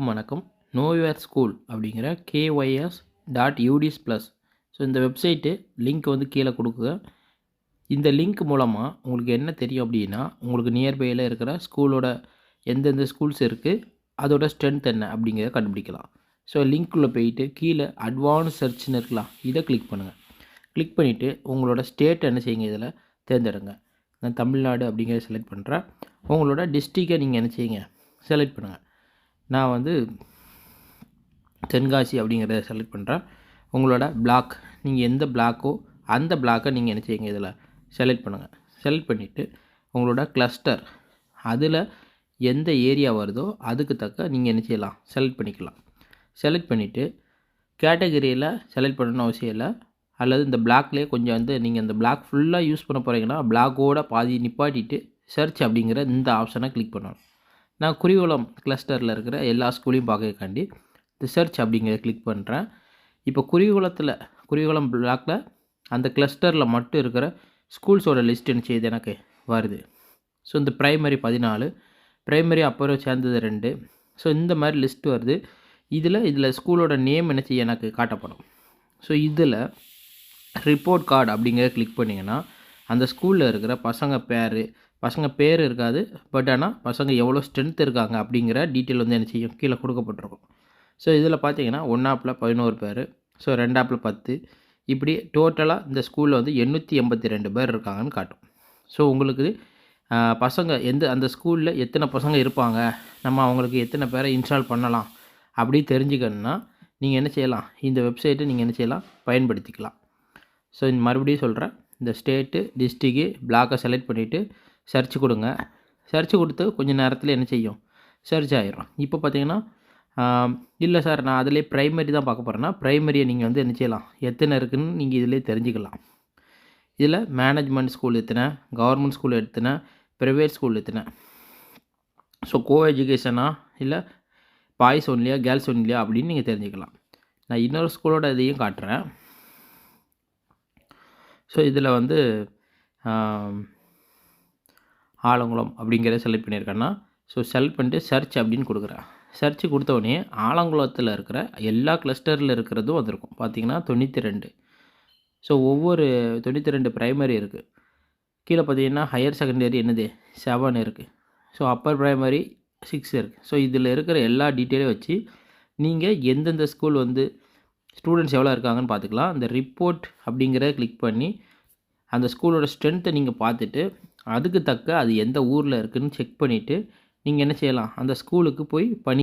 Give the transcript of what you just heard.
அனைவருக்கும் வணக்கம். No school அப்படிங்கிற K Y S dot UDISE plus so இந்த வெப்சைட்டு லிங்க் வந்து கீழே கொடுக்குங்க. இந்த லிங்க் மூலமாக உங்களுக்கு என்ன தெரியும் அப்படின்னா உங்களுக்கு நியர்பையில் இருக்கிற ஸ்கூலோட எந்தெந்த ஸ்கூல்ஸ் இருக்குது அதோட ஸ்ட்ரென்த் என்ன அப்படிங்கிறத கண்டுபிடிக்கலாம். ஸோ லிங்க்குள்ளே போயிட்டு கீழே அட்வான்ஸ் சர்ச்னு இருக்கலாம். இதை கிளிக் பண்ணுங்கள் கிளிக் பண்ணிவிட்டு உங்களோட ஸ்டேட் என்ன செய்யுங்க இதில் தேர்ந்தெடுங்க. நான் தமிழ்நாடு அப்படிங்கிறத செலக்ட் பண்ணுறேன் உங்களோட டிஸ்ட்ரிக்டை நீங்கள் என்ன செய்யுங்க? செலக்ட் பண்ணுங்கள் நான் வந்து தென்காசி அப்படிங்கிறத செலக்ட் பண்ணுறேன் உங்களோட பிளாக் நீங்கள் எந்த பிளாக்கோ அந்த பிளாக்கை நீங்கள் என்ன செய்யுங்க இதில்? செலக்ட் பண்ணுங்கள் செலக்ட் பண்ணிவிட்டு உங்களோட கிளஸ்டர் அதில் எந்த ஏரியா வருதோ அதுக்கு தக்க நீங்கள் என்ன செய்யலாம்? செலக்ட் பண்ணிக்கலாம். செலக்ட் பண்ணிவிட்டு கேட்டகரியில் செலக்ட் பண்ணணும்னு அவசியம் இல்லை. அல்லது இந்த பிளாக்லேயே கொஞ்சம் வந்து நீங்கள் இந்த பிளாக் ஃபுல்லாக யூஸ் பண்ண போகிறீங்கன்னா பிளாக்கோட பாதி நிப்பாட்டிட்டு சர்ச் அப்படிங்கிற இந்த ஆப்ஷனை கிளிக் பண்ணணும். நான் குறிகுளம் கிளஸ்டரில் இருக்கிற எல்லா ஸ்கூலையும் பார்க்கக்காண்டி ரிசர்ச் அப்படிங்கிறத கிளிக் பண்ணுறேன் இப்போ குறிகுளத்தில் குறிகுளம் பிளாக்கில் அந்த கிளஸ்டரில் மட்டும் இருக்கிற ஸ்கூல்ஸோட லிஸ்ட் என்ன செய்யுது எனக்கு வருது. ஸோ இந்த ப்ரைமரி பதினாலு ப்ரைமரி அப்புறம் சேர்ந்தது ரெண்டு. ஸோ இந்த மாதிரி லிஸ்ட் வருது. இதில் இதில் ஸ்கூலோட நேம் என்ன செய்ய எனக்கு காட்டப்படும். ஸோ இதில் ரிப்போர்ட் கார்டு அப்படிங்கிறத கிளிக் பண்ணிங்கன்னா அந்த ஸ்கூலில் இருக்கிற பசங்க பேர் பசங்க பேர் இருக்காது பட் ஆனால் பசங்க எவ்வளோ ஸ்ட்ரென்த் இருக்காங்க அப்படிங்கிற டீட்டெயில் வந்து என்ன செய்யும் கீழே கொடுக்கப்பட்டிருக்கும். ஸோ இதில் பார்த்தீங்கன்னா ஒன்றாப்பில் பதினோரு பேர் ஸோ ரெண்டாப்பில் பத்து. இப்படி டோட்டலாக இந்த ஸ்கூலில் வந்து எண்ணூற்றி எண்பத்தி ரெண்டு பேர் இருக்காங்கன்னு காட்டும். ஸோ உங்களுக்கு பசங்க எந்த அந்த ஸ்கூலில் எத்தனை பசங்க இருப்பாங்க நம்ம அவங்களுக்கு எத்தனை பேரை இன்ஸ்டால் பண்ணலாம் அப்படி தெரிஞ்சுக்கணுன்னா நீங்கள் என்ன செய்யலாம் இந்த வெப்சைட்டை நீங்கள் என்ன செய்யலாம் பயன்படுத்திக்கலாம். ஸோ மறுபடியும் சொல்கிறேன் இந்த ஸ்டேட்டு டிஸ்ட்ரிக்கு பிளாக்கை செலக்ட் பண்ணிவிட்டு சர்ச் கொடுங்க. சர்ச் கொடுத்து கொஞ்சம் நேரத்தில் என்ன செய்யும்? சர்ச் ஆகிரும் இப்போ பார்த்தீங்கன்னா இல்லை சார் நான் அதிலே ப்ரைமரி தான் பார்க்க போகிறேன்னா ப்ரைமரியை நீங்கள் வந்து என்ன செய்யலாம்? எத்தனை இருக்குதுன்னு நீங்கள் இதிலே தெரிஞ்சுக்கலாம். இதில் மேனேஜ்மெண்ட் ஸ்கூல் எத்தனை கவர்மெண்ட் ஸ்கூல் எத்தனை ப்ரைவேட் ஸ்கூல் எத்தனை. ஸோ கோ எஜுகேஷனா இல்லை பாய்ஸ் ஒன்லியா கேர்ள்ஸ் ஒன்லியா அப்படின்னு நீங்கள் தெரிஞ்சுக்கலாம். நான் இன்னொரு ஸ்கூலோட இதையும் காட்டுறேன். ஸோ இதில் வந்து ஆலங்குளம் அப்படிங்கிறத செலக்ட் பண்ணியிருக்கேன்னா ஸோ செலக்ட் பண்ணிட்டு சர்ச் அப்படின்னு கொடுக்குறேன். சர்ச் கொடுத்தவொடனே ஆலங்குளத்தில் இருக்கிற எல்லா கிளஸ்டரில் இருக்கிறதும் வந்திருக்கும். பார்த்தீங்கன்னா தொண்ணூற்றி ரெண்டு. ஸோ ஒவ்வொரு தொண்ணூற்றி ரெண்டு ப்ரைமரி இருக்குது கீழே பார்த்தீங்கன்னா ஹையர் செகண்டரி என்னது? செவன் இருக்குது ஸோ அப்பர் ப்ரைமரி சிக்ஸ் இருக்குது ஸோ இதில் இருக்கிற எல்லா டீட்டெயிலையும் வச்சு நீங்கள் எந்தெந்த ஸ்கூல் வந்து ஸ்டூடெண்ட்ஸ் எவ்வளோ இருக்காங்கன்னு பார்த்துக்கலாம். அந்த ரிப்போர்ட் அப்படிங்கிறத கிளிக் பண்ணி அந்த ஸ்கூலோட ஸ்ட்ரென்த்தை நீங்கள் பார்த்துட்டு அதுக்கு தக்க அது எந்த ஊரில் இருக்குதுன்னு செக் பண்ணிவிட்டு நீங்கள் என்ன செய்யலாம்? அந்த ஸ்கூலுக்கு போய் பணி